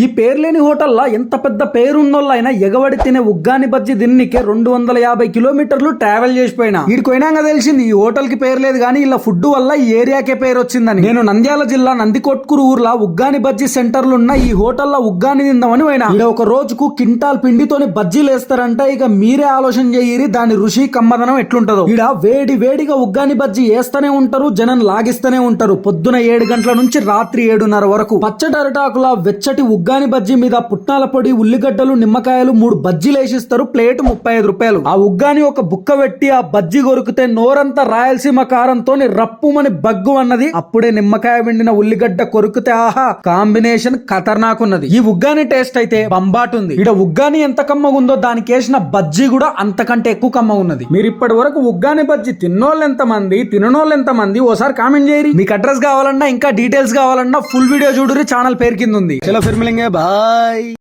ఈ పేర్లేని హోటల్లా ఎంత పెద్ద పేరున్నోళ్ళైనా ఎగబడి తినే ఉగ్గాని బజ్జి దిన్నికే రెండు వందల యాభై కిలోమీటర్లు ట్రావెల్ చేసిపోయినా. వీడికి పోయినాక తెలిసింది ఈ హోటల్కి పేరు లేదు కానీ ఇలా ఫుడ్ వల్ల ఈ ఏరియాకే పేరు వచ్చిందని. నేను నంద్యాల జిల్లా నందికొట్కూరు ఊర్లో ఉగ్గాని బజ్జి సెంటర్లు ఉన్న ఈ హోటల్లో ఉగ్గాని తిందామని పోయినా. ఈడ ఒక రోజుకు కింటాల్ పిండితోని బజ్జీలు వేస్తారంట ఇక మీరే ఆలోచన చేయరి దాని రుచి కమ్మదనం ఎట్లుంటదో. ఇక వేడి వేడిగా ఉగ్గాని బజ్జీ వేస్తూనే ఉంటారు జనం లాగిస్తూనే ఉంటారు. పొద్దున ఏడు గంటల నుంచి రాత్రి ఏడున్నర వరకు. పచ్చడి అరటాకుల వెచ్చటి ఉగ్గాని బజ్జీ మీద పుట్నాల పొడి ఉల్లిగడ్డలు నిమ్మకాయలు మూడు బజ్జీలు వేసిస్తారు. ప్లేట్ ముప్పై ఐదు రూపాయలు. ఆ ఉగ్గాని ఒక బుక్క పెట్టి ఆ బజ్జీ కొరికితే నోరంతా రాయలసీమ కారంతో రప్పుమని బగ్గు అన్నది. అప్పుడే నిమ్మకాయ వెండిన ఉల్లిగడ్డ కొరికితే ఆహా కాంబినేషన్ ఖతర్నాక్ ఉన్నది ఈ ఉగ్గాని టేస్ట్ అయితే బంబాటు ఉంది ఇక్కడ ఉగ్గాని ఎంత కమ్మగా ఉందో దానికి వేసిన బజ్జీ కూడా అంతకంటే ఎక్కువ కమ్మ ఉన్నది మీరు ఇప్పటి వరకు ఉగ్గాని బజ్జీ తిన్నోళ్ళు ఎంత మంది తిననోళ్ళు ఎంత మంది ఓసారి కామెంట్ చేయరు మీకు అడ్రస్ కావాలన్నా ఇంకా డీటెయిల్స్ కావాలన్నా ఫుల్ వీడియో చూడరు ఛానల్ పేరు కింద ఉంది చలో ఫిర్ ভেঙে ভাই